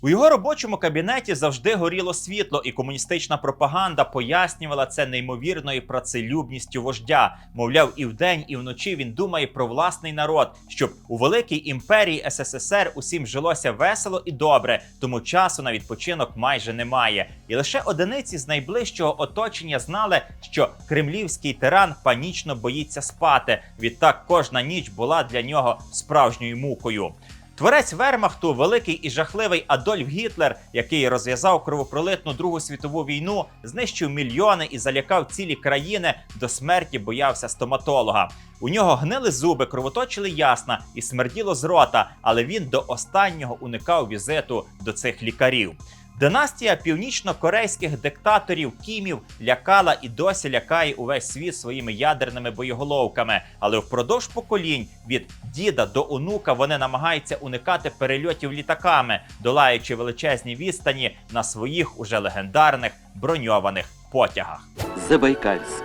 У його робочому кабінеті завжди горіло світло, і комуністична пропаганда пояснювала це неймовірною працелюбністю вождя. Мовляв, і вдень, і вночі він думає про власний народ, щоб у великій імперії СССР усім жилося весело і добре, тому часу на відпочинок майже немає. І лише одиниці з найближчого оточення знали, що кремлівський тиран панічно боїться спати. Відтак кожна ніч була для нього справжньою мукою. Творець Вермахту, великий і жахливий Адольф Гітлер, який розв'язав кровопролитну Другу світову війну, знищив мільйони і залякав цілі країни, до смерті боявся стоматолога. У нього гнили зуби, кровоточили ясна і смерділо з рота, але він до останнього уникав візиту до цих лікарів. Династія північно-корейських диктаторів Кімів лякала і досі лякає увесь світ своїми ядерними боєголовками. Але впродовж поколінь від діда до онука вони намагаються уникати перельотів літаками, долаючи величезні відстані на своїх уже легендарних броньованих потягах. Забайкальск.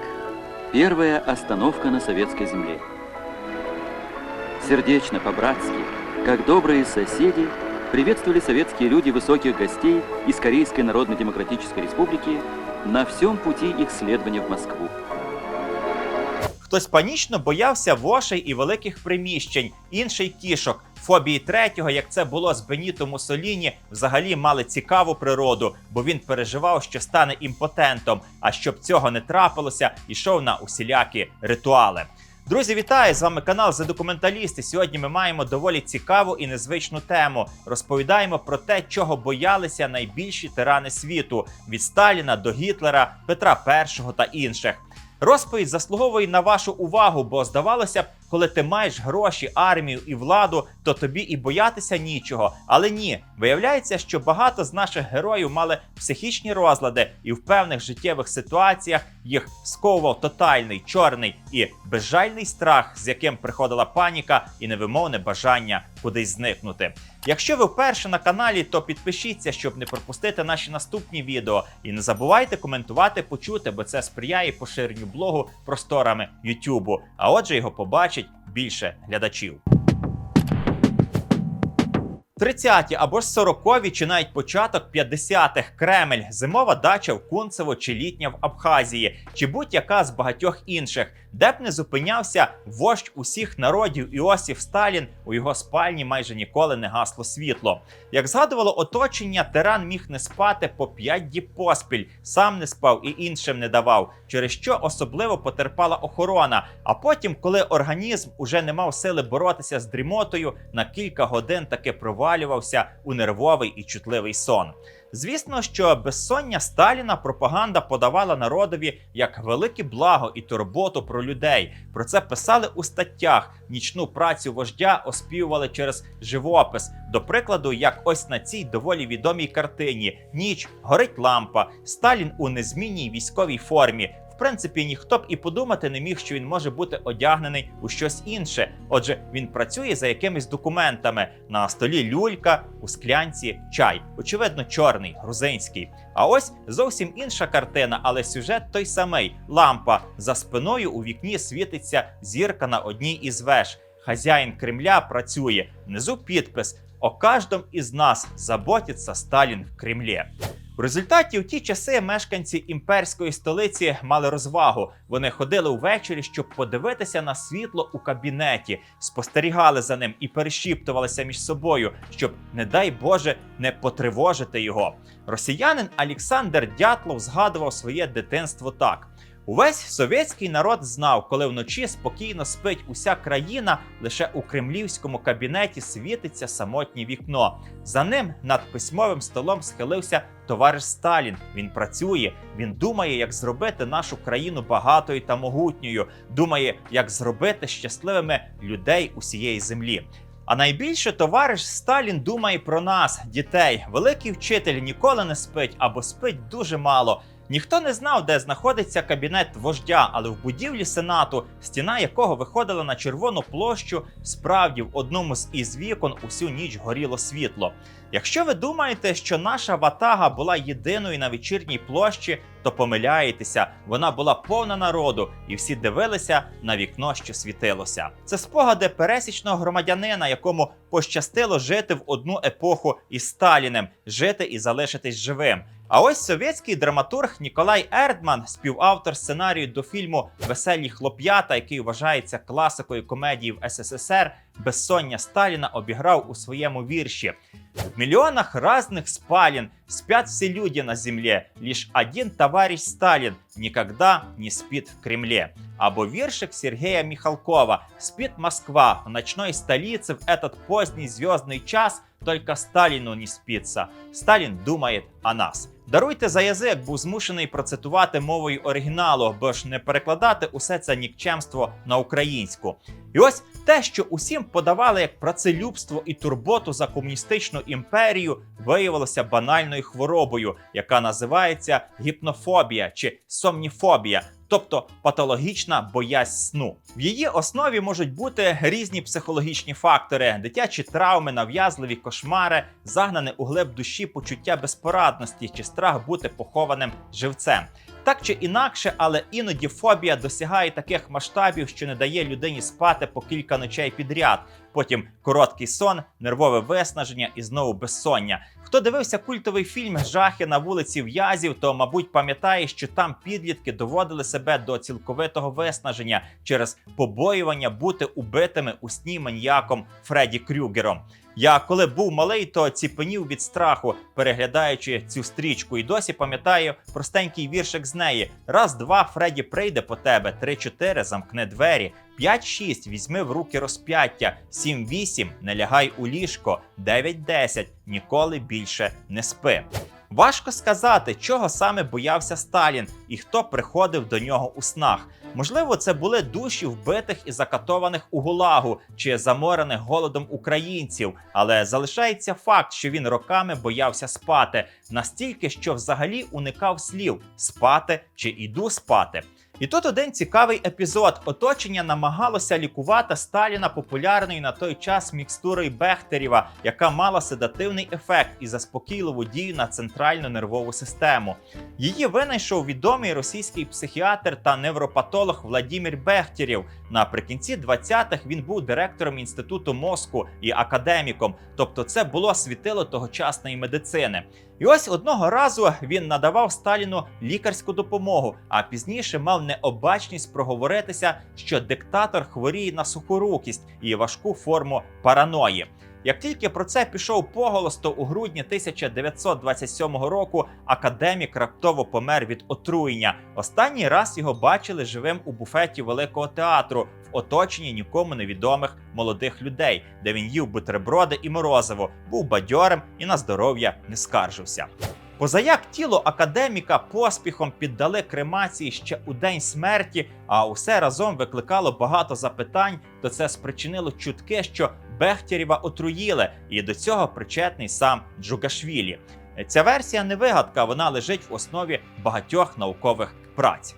Первая остановка на советской земле. Сердечно, по-братски, как добрые соседи, приветствовали советские люди высоких гостей из Корейской Народно-Демократической Республики на всем пути их следования в Москву. Хтось панічно боявся вошей і великих приміщень, інший кішок. Фобії третього, як це було з Беніто Муссоліні, взагалі мали цікаву природу, бо він переживав, що стане імпотентом. А щоб цього не трапилося, йшов на усілякі ритуали. Друзі, вітаю! З вами канал «За документалісти». Сьогодні ми маємо доволі цікаву і незвичну тему. Розповідаємо про те, чого боялися найбільші тирани світу від Сталіна до Гітлера, Петра І та інших. Розповідь заслуговує на вашу увагу, бо здавалося б, коли ти маєш гроші, армію і владу, то тобі і боятися нічого. Але ні, виявляється, що багато з наших героїв мали психічні розлади, і в певних життєвих ситуаціях їх сковував тотальний, чорний і безжальний страх, з яким приходила паніка і невимовне бажання кудись зникнути. Якщо ви вперше на каналі, то підпишіться, щоб не пропустити наші наступні відео. І не забувайте коментувати, почути, бо це сприяє поширенню блогу просторами Ютубу. А отже, його побачить більше глядачів. 30-ті або ж 40-ві, чи навіть початок 50-х Кремль, зимова дача в Кунцево чи літня в Абхазії, чи будь-яка з багатьох інших, де б не зупинявся вождь усіх народів Іосиф Сталін, у його спальні майже ніколи не гасло світло. Як згадувало оточення, тиран міг не спати по 5 діб поспіль, сам не спав і іншим не давав, через що особливо потерпала охорона. А потім, коли організм уже не мав сили боротися з дрімотою, на кілька годин таки провалювався у нервовий і чутливий сон. Звісно, що безсоння Сталіна пропаганда подавала народові як велике благо і турботу про людей. Про це писали у статтях. Нічну працю вождя оспівували через живопис. До прикладу, як ось на цій доволі відомій картині: ніч горить лампа, Сталін у незмінній військовій формі. В принципі, ніхто б і подумати не міг, що він може бути одягнений у щось інше. Отже, він працює за якимись документами. На столі люлька, у склянці чай. Очевидно, чорний, грузинський. А ось зовсім інша картина, але сюжет той самий: лампа за спиною у вікні світиться зірка на одній із веж. Хазяїн Кремля працює. Внизу підпис: О кожному із нас заботиться Сталін в Кремлі. В результаті у ті часи мешканці імперської столиці мали розвагу. Вони ходили увечері, щоб подивитися на світло у кабінеті, спостерігали за ним і перешіптувалися між собою, щоб, не дай Боже, не потривожити його. Росіянин Олександр Дятлов згадував своє дитинство так. Увесь совєтський народ знав, коли вночі спокійно спить уся країна, лише у кремлівському кабінеті світиться самотнє вікно. За ним над письмовим столом схилився товариш Сталін. Він працює, він думає, як зробити нашу країну багатою та могутньою, думає, як зробити щасливими людей усієї землі. А найбільше товариш Сталін думає про нас, дітей. Великий вчитель ніколи не спить або спить дуже мало. Ніхто не знав, де знаходиться кабінет вождя, але в будівлі сенату, стіна якого виходила на червону площу, справді в одному з із вікон усю ніч горіло світло. Якщо ви думаєте, що наша ватага була єдиною на вечірній площі, то помиляєтеся. Вона була повна народу, і всі дивилися на вікно, що світилося. Це спогади пересічного громадянина, якому пощастило жити в одну епоху із Сталіним, жити і залишитись живим. А ось совєтський драматург Ніколай Ердман, співавтор сценарію до фільму Веселі хлоп'ята, який вважається класикою комедії в СССР, безсоння Сталіна обіграв у своєму вірші. В миллионах разных спален спят все люди на земле, лишь один товарищ Сталин никогда не спит в Кремле. Або віршик Сергея Михалкова «Спит Москва в ночной столице в этот поздний звездный час, только Сталіну не спиться. Сталін думає о нас. Даруйте за язик, був змушений процитувати мовою оригіналу, бо ж не перекладати усе це нікчемство на українську. І ось те, що усім подавали як працелюбство і турботу за комуністичну імперію, виявилося банальною хворобою, яка називається гіпнофобія чи сомніфобія. Тобто патологічна боязнь сну. В її основі можуть бути різні психологічні фактори: дитячі травми, нав'язливі кошмари, загнане у глиб душі почуття безпорадності чи страх бути похованим живцем. Так чи інакше, але іноді фобія досягає таких масштабів, що не дає людині спати по кілька ночей підряд. Потім короткий сон, нервове виснаження і знову безсоння. Хто дивився культовий фільм Жахи на вулиці В'язів, то мабуть пам'ятає, що там підлітки доводили себе до цілковитого виснаження через побоювання бути убитими у сні маньяком Фредді Крюгером. Я коли був малий, то ціпенів від страху, переглядаючи цю стрічку, і досі пам'ятаю простенький віршик з неї: раз, два, Фредді прийде по тебе, три-чотири, замкне двері, п'ять-шість, візьми в руки розп'яття, сім-вісім, не лягай у ліжко, дев'ять-десять, ніколи більше не спи. Важко сказати, чого саме боявся Сталін і хто приходив до нього у снах. Можливо, це були душі вбитих і закатованих у гулагу чи заморених голодом українців, але залишається факт, що він роками боявся спати настільки, що взагалі уникав слів спати чи іду спати. І тут один цікавий епізод. Оточення намагалося лікувати Сталіна популярною на той час мікстурою Бехтерєва, яка мала седативний ефект і заспокійливу дію на центральну нервову систему. Її винайшов відомий російський психіатр та невропатолог Владимир Бехтерєв. Наприкінці 20-х він був директором інституту мозку і академіком, тобто це було світило тогочасної медицини. І ось одного разу він надавав Сталіну лікарську допомогу, а пізніше мав необачність проговоритися, що диктатор хворіє на сухорукість і важку форму параної. Як тільки про це пішов поголос, то у грудні 1927 року академік раптово помер від отруєння. Останній раз його бачили живим у буфеті Великого театру в оточенні нікому невідомих молодих людей, де він їв бутерброди і морозиво, був бадьорим і на здоров'я не скаржився. Позаяк тіло академіка поспіхом піддали кремації ще у день смерті, а усе разом викликало багато запитань, то це спричинило чутки, що Бехтєрєва отруїли, і до цього причетний сам Джугашвілі. Ця версія не вигадка, вона лежить в основі багатьох наукових праць.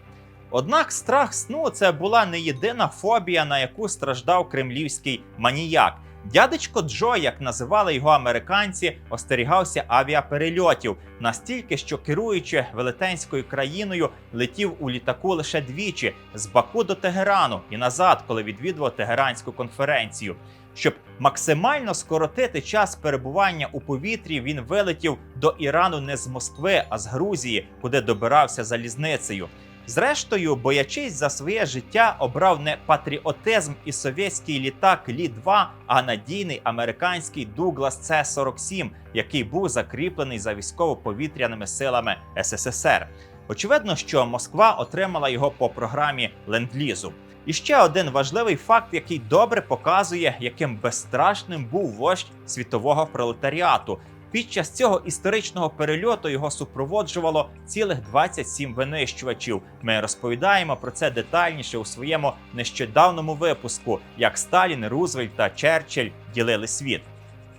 Однак страх сну це була не єдина фобія, на яку страждав кремлівський маніяк. Дядечко Джо, як називали його американці, остерігався авіаперельотів настільки, що керуючи велетенською країною, летів у літаку лише двічі з Баку до Тегерану і назад, коли відвідував Тегеранську конференцію. Щоб максимально скоротити час перебування у повітрі, він вилетів до Ірану не з Москви, а з Грузії, куди добирався залізницею. Зрештою, боячись за своє життя, обрав не патріотизм і совєтський літак Лі-2, а надійний американський Дуглас С-47, який був закріплений за військово-повітряними силами СССР. Очевидно, що Москва отримала його по програмі ленд-лізу. І ще один важливий факт, який добре показує, яким безстрашним був вождь світового пролетаріату. Під час цього історичного перельоту його супроводжувало цілих 27 винищувачів. Ми розповідаємо про це детальніше у своєму нещодавному випуску, як Сталін, Рузвельт та Черчилль ділили світ.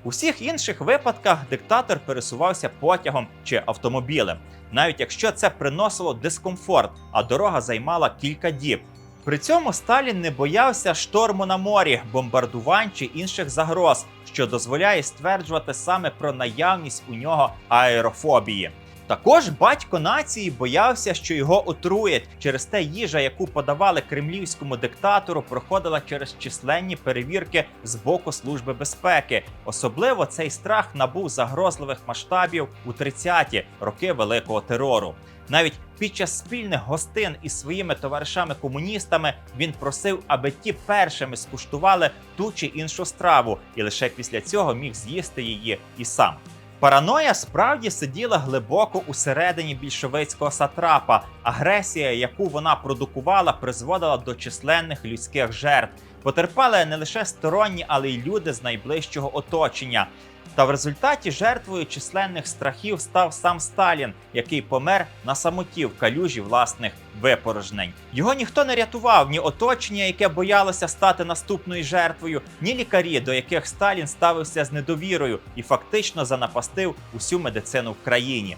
У всіх інших випадках диктатор пересувався потягом чи автомобілем, навіть якщо це приносило дискомфорт, а дорога займала кілька діб. При цьому Сталін не боявся шторму на морі, бомбардувань чи інших загроз, що дозволяє стверджувати саме про наявність у нього аерофобії. Також батько нації боявся, що його отруять. Через те їжа, яку подавали кремлівському диктатору, проходила через численні перевірки з боку Служби безпеки. Особливо цей страх набув загрозливих масштабів у 30-ті роки великого терору. Навіть під час спільних гостин із своїми товаришами-комуністами він просив, аби ті першими скуштували ту чи іншу страву, і лише після цього міг з'їсти її і сам. Параноя справді сиділа глибоко усередині більшовицького сатрапа. Агресія, яку вона продукувала, призводила до численних людських жертв. Потерпали не лише сторонні, але й люди з найближчого оточення. Та в результаті жертвою численних страхів став сам Сталін, який помер на самоті в калюжі власних випорожнень. Його ніхто не рятував, ні оточення, яке боялося стати наступною жертвою, ні лікарі, до яких Сталін ставився з недовірою і фактично занапастив усю медицину в країні.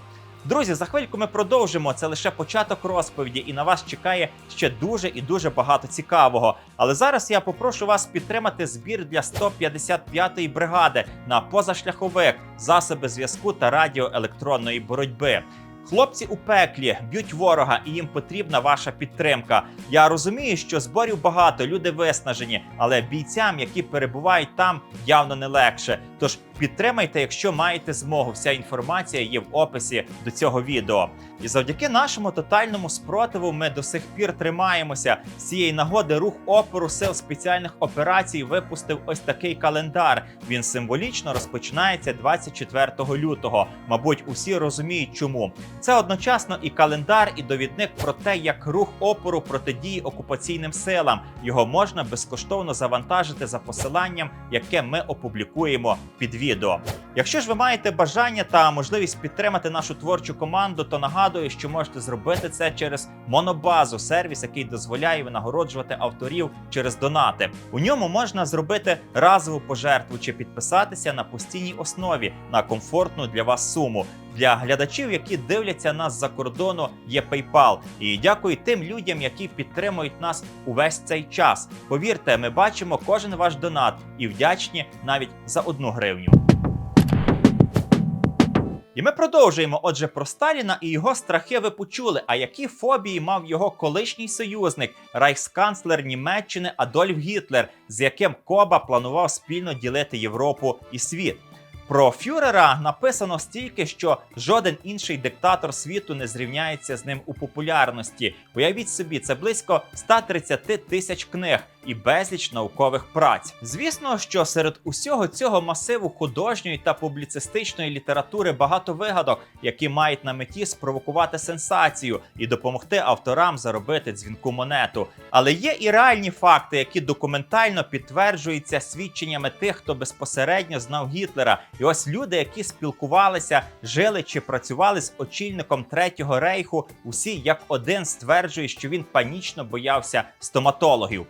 Друзі, за хвильку ми продовжимо. Це лише початок розповіді, і на вас чекає ще дуже і дуже багато цікавого. Але зараз я попрошу вас підтримати збір для 155-ї бригади на позашляховик, засоби зв'язку та радіоелектронної боротьби. Хлопці у пеклі б'ють ворога, і їм потрібна ваша підтримка. Я розумію, що зборів багато, люди виснажені, але бійцям, які перебувають там, явно не легше. Тож підтримайте, якщо маєте змогу. Вся інформація є в описі до цього відео. І завдяки нашому тотальному спротиву ми до сих пір тримаємося. З цієї нагоди рух опору сил спеціальних операцій випустив ось такий календар. Він символічно розпочинається 24 лютого. Мабуть, усі розуміють, чому. Це одночасно і календар, і довідник про те, як рух опору протидіє окупаційним силам. Його можна безкоштовно завантажити за посиланням, яке ми опублікуємо під відео. Якщо ж ви маєте бажання та можливість підтримати нашу творчу команду, то нагадую, що можете зробити це через Монобазу, сервіс, який дозволяє винагороджувати авторів через донати. У ньому можна зробити разову пожертву чи підписатися на постійній основі на комфортну для вас суму. Для глядачів, які дивляться нас за кордону, є PayPal. І дякую тим людям, які підтримують нас увесь цей час. Повірте, ми бачимо кожен ваш донат і вдячні навіть за одну гривню. І ми продовжуємо. Отже, про Сталіна і його страхи ви почули. А які фобії мав його колишній союзник, райхсканцлер Німеччини Адольф Гітлер, з яким Коба планував спільно ділити Європу і світ? Про Фюрера написано стільки, що жоден інший диктатор світу не зрівняється з ним у популярності. Уявіть собі, це близько 130 тисяч книг і безліч наукових праць. Звісно, що серед усього цього масиву художньої та публіцистичної літератури багато вигадок, які мають на меті спровокувати сенсацію і допомогти авторам заробити дзвінку монету. Але є і реальні факти, які документально підтверджуються свідченнями тих, хто безпосередньо знав Гітлера. І ось люди, які спілкувалися, жили чи працювали з очільником Третього рейху, усі як один стверджують, що він панічно боявся стоматологів.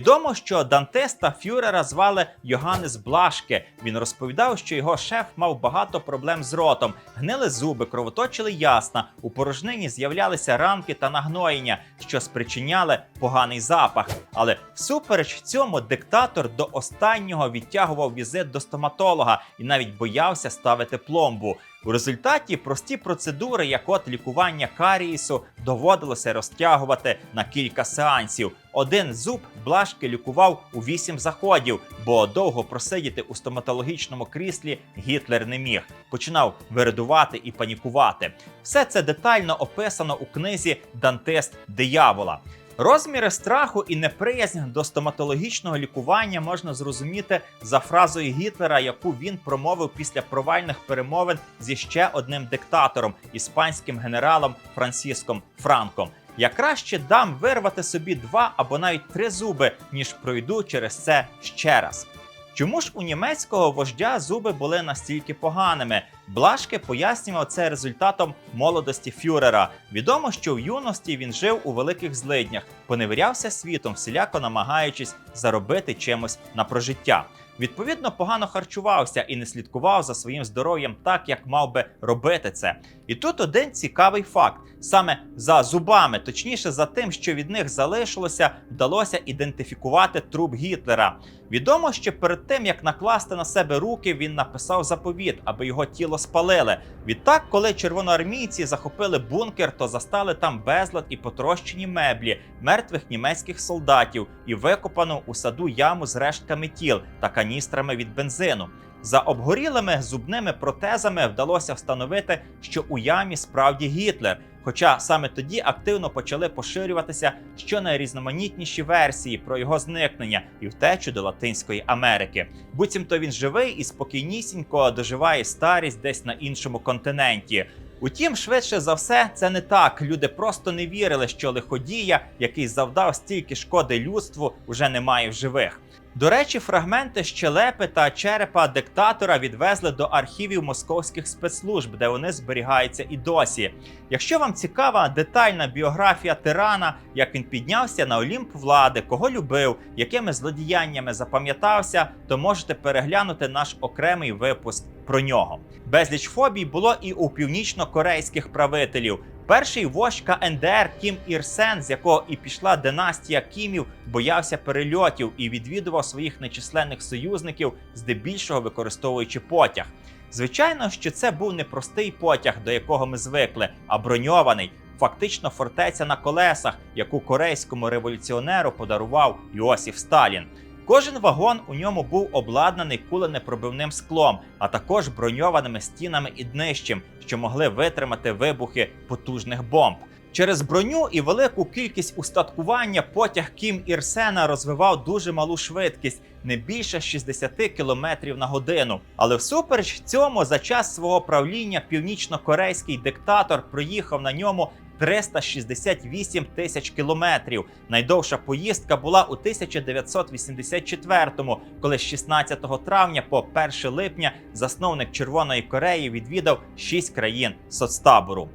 Відомо, що дантиста Фюрера звали Йоганнес Блашке. Він розповідав, що його шеф мав багато проблем з ротом, гнили зуби, кровоточили ясна, у порожнині з'являлися ранки та нагноєння, що спричиняли поганий запах. Але всупереч цьому диктатор до останнього відтягував візит до стоматолога і навіть боявся ставити пломбу. У результаті прості процедури, як от лікування карієсу, доводилося розтягувати на кілька сеансів. Один зуб Блашки лікував у вісім заходів, бо довго просидіти у стоматологічному кріслі Гітлер не міг. Починав виридувати і панікувати. Все це детально описано у книзі Дантист диявола. Розміри страху і неприязнь до стоматологічного лікування можна зрозуміти за фразою Гітлера, яку він промовив після провальних перемовин зі ще одним диктатором, іспанським генералом Франсіском Франком. Я краще дам вирвати собі два або навіть три зуби, ніж пройду через це ще раз. Чому ж у німецького вождя зуби були настільки поганими? Блашке пояснював це результатом молодості Фюрера. Відомо, що в юності він жив у великих злиднях, поневірявся світом, всіляко намагаючись заробити чимось на прожиття. Відповідно погано харчувався і не слідкував за своїм здоров'ям так, як мав би робити це. І тут один цікавий факт: саме за зубами, точніше за тим, що від них залишилося, вдалося ідентифікувати труп Гітлера. Відомо, що перед тим як накласти на себе руки, він написав заповіт, аби його тіло спалили. Відтак, коли червоноармійці захопили бункер, то застали там безлад і потрощені меблі мертвих німецьких солдатів і викопану у саду яму з рештками тіл та каністрами від бензину. За обгорілими зубними протезами вдалося встановити, що у ямі справді Гітлер. Хоча саме тоді активно почали поширюватися щонайрізноманітніші версії про його зникнення і втечу до Латинської Америки. Буцімто він живий і спокійнісінько доживає старість десь на іншому континенті. Утім, швидше за все, це не так. Люди просто не вірили, що лиходія, який завдав стільки шкоди людству, уже немає в живих. До речі, фрагменти щелепи та черепа диктатора відвезли до архівів московських спецслужб, де вони зберігаються і досі. Якщо вам цікава детальна біографія тирана, як він піднявся на Олімп влади, кого любив, якими злодіяннями запам'ятався, то можете переглянути наш окремий випуск про нього. Безліч фобій було і у північно-корейських правителів. Перший вождь КНДР Кім Ір Сен, з якого і пішла династія Кімів, боявся перельотів і відвідував своїх нечисленних союзників, здебільшого використовуючи потяг. Звичайно, що це був не простий потяг, до якого ми звикли, а броньований. Фактично фортеця на колесах, яку корейському революціонеру подарував Йосиф Сталін. Кожен вагон у ньому був обладнаний куленепробивним склом, а також броньованими стінами і днищем, що могли витримати вибухи потужних бомб. Через броню і велику кількість устаткування потяг Кім Ірсена розвивав дуже малу швидкість, не більше 60 км на годину. Але всупереч цьому, за час свого правління північно-корейський диктатор проїхав на ньому 368 тисяч кілометрів. Найдовша поїздка була у 1984-му, коли з 16 травня по 1 липня засновник Червоної Кореї відвідав 6 країн соцтабору.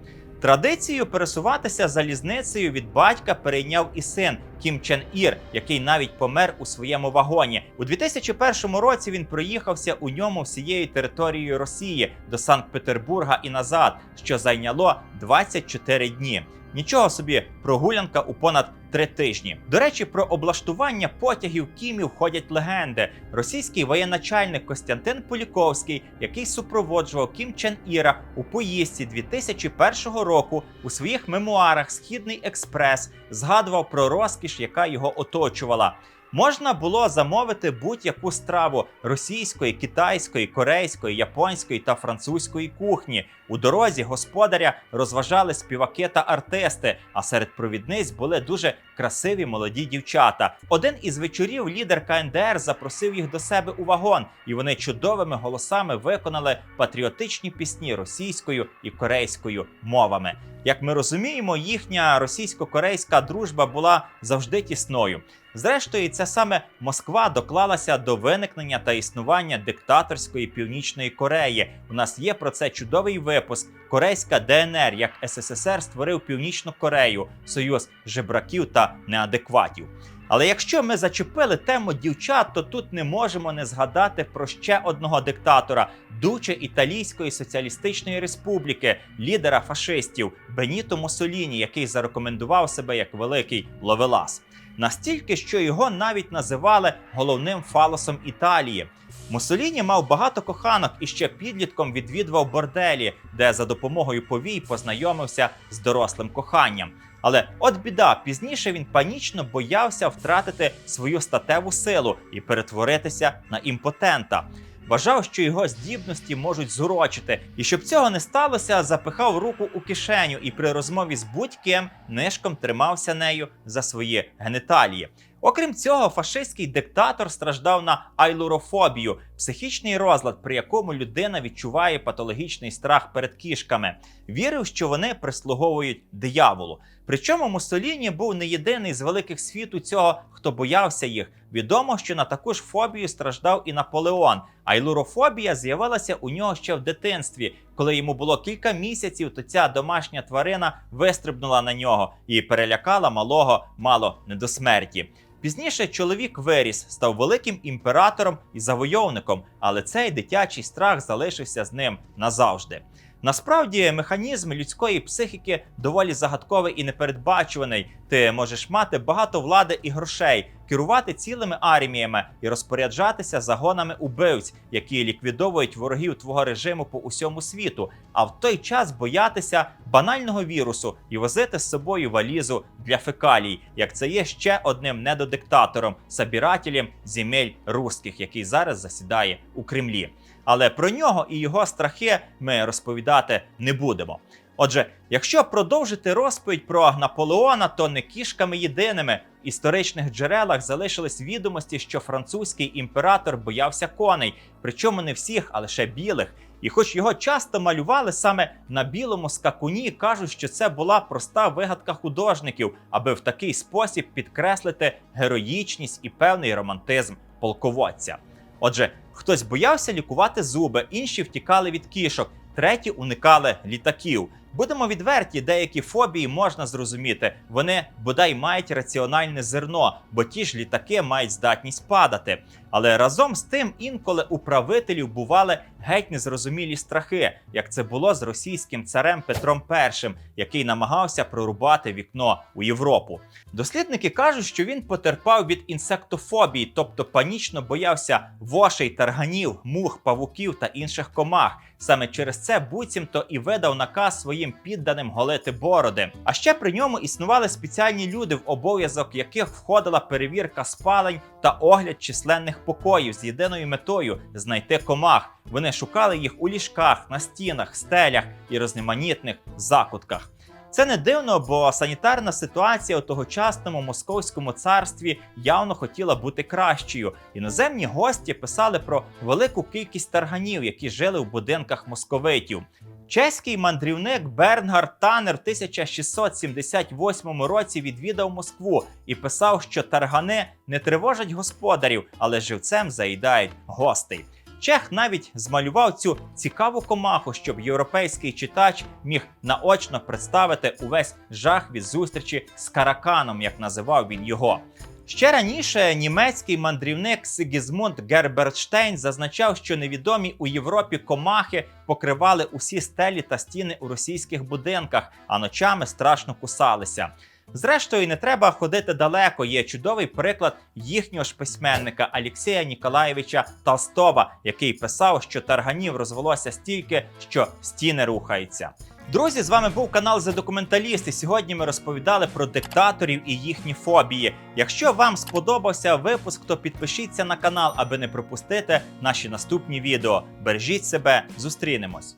Традицію пересуватися залізницею від батька перейняв і син Кім Чен Ір, який навіть помер у своєму вагоні. У 2001 році він проїхався у ньому всією територією Росії до Санкт-Петербурга і назад, що зайняло 24 дні. Нічого собі прогулянка у понад три тижні. До речі, про облаштування потягів Кімів ходять легенди. Російський воєначальник Костянтин Поліковський, який супроводжував Кім Чен Іра у поїздці 2001 року, у своїх мемуарах Східний експрес згадував про розкіш, яка його оточувала. Можна було замовити будь-яку страву російської, китайської, корейської, японської та французької кухні. У дорозі господаря розважали співаки та артисти. А серед провідниць були дуже красиві молоді дівчата. Один із вечорів лідер КНДР запросив їх до себе у вагон, і вони чудовими голосами виконали патріотичні пісні російською і корейською мовами. Як ми розуміємо, їхня російсько-корейська дружба була завжди тісною. Зрештою, це саме Москва доклалася до виникнення та існування диктаторської північної Кореї. У нас є про це чудовий випуск. Корейська ДНР, як СССР створив Північну Корею, союз жебраків та неадекватів. Але якщо ми зачепили тему дівчат, то тут не можемо не згадати про ще одного диктатора дуче Італійської соціалістичної республіки, лідера фашистів Беніто Муссоліні, який зарекомендував себе як великий ловелас. Настільки, що його навіть називали головним фалосом Італії. Муссоліні мав багато коханок і ще підлітком відвідував борделі, де за допомогою повій познайомився з дорослим коханням. Але от біда, пізніше він панічно боявся втратити свою статеву силу і перетворитися на імпотента. Вважав, що його здібності можуть зурочити, і щоб цього не сталося, запихав руку у кишеню і при розмові з будь-ким нишком тримався нею за свої геніталії. Окрім цього, фашистський диктатор страждав на айлурофобію, психічний розлад, при якому людина відчуває патологічний страх перед кішками. Вірив, що вони прислуговують дияволу. Причому Муссоліні був не єдиний з великих світу цього, хто боявся їх. Відомо, що на таку ж фобію страждав і Наполеон. Айлурофобія з'явилася у нього ще в дитинстві, коли йому було кілька місяців, то ця домашня тварина вистрибнула на нього і перелякала малого мало не до смерті. Пізніше чоловік виріс, став великим імператором і завойовником, але цей дитячий страх залишився з ним назавжди. Насправді, механізм людської психіки доволі загадковий і непередбачуваний. Ти можеш мати багато влади і грошей, керувати цілими арміями і розпоряджатися загонами убивць, які ліквідовують ворогів твого режиму по усьому світу, а в той час боятися банального вірусу і возити з собою валізу для фекалій, як це є ще одним недодиктатором, собирателем земель русських, який зараз засідає у Кремлі. Але про нього і його страхи ми розповідати не будемо. Отже, якщо продовжити розповідь про Наполеона, то не кішками єдиними в історичних джерелах залишились відомості, що французький імператор боявся коней, причому не всіх, а лише білих. І хоч його часто малювали саме на білому скакуні, кажуть, що це була проста вигадка художників, аби в такий спосіб підкреслити героїчність і певний романтизм полководця. Отже, хтось боявся лікувати зуби, інші втікали від кішок, треті уникали літаків. Будемо відверті, деякі фобії можна зрозуміти. Вони бодай мають раціональне зерно, бо ті ж літаки мають здатність падати. Але разом з тим інколи у правителів бували геть незрозумілі страхи, як це було з російським царем Петром І, який намагався прорубати вікно у Європу. Дослідники кажуть, що він потерпав від інсектофобії, тобто панічно боявся вошей, тарганів, мух, павуків та інших комах. Саме через це буцімто і видав наказ своїм підданим голити бороди. А ще при ньому існували спеціальні люди, в обов'язок яких входила перевірка спалень та огляд численних покоїв з єдиною метою знайти комах. Вони шукали їх у ліжках, на стінах, стелях і розноманітних закутках. Це не дивно, бо санітарна ситуація у тогочасному московському царстві явно хотіла бути кращою. Іноземні гості писали про велику кількість тарганів, які жили в будинках московитів. Чеський мандрівник Бернгард Танер в 1678 році відвідав Москву і писав, що таргани не тривожать господарів, але живцем заїдають гостей. Чех навіть змалював цю цікаву комаху, щоб європейський читач міг наочно представити увесь жах від зустрічі з караканом, як називав він його. Ще раніше німецький мандрівник Сигізмунд Гербертштейн зазначав, що невідомі у Європі комахи покривали усі стелі та стіни у російських будинках, а ночами страшно кусалися. Зрештою, не треба ходити далеко. Є чудовий приклад їхнього ж письменника Алексія Ніколаєвича Толстова, який писав, що тарганів розвелося стільки, що стіни рухаються. Друзі, з вами був канал The Документаліст, і сьогодні ми розповідали про диктаторів і їхні фобії. Якщо вам сподобався випуск, то підпишіться на канал, аби не пропустити наші наступні відео. Бережіть себе, зустрінемось.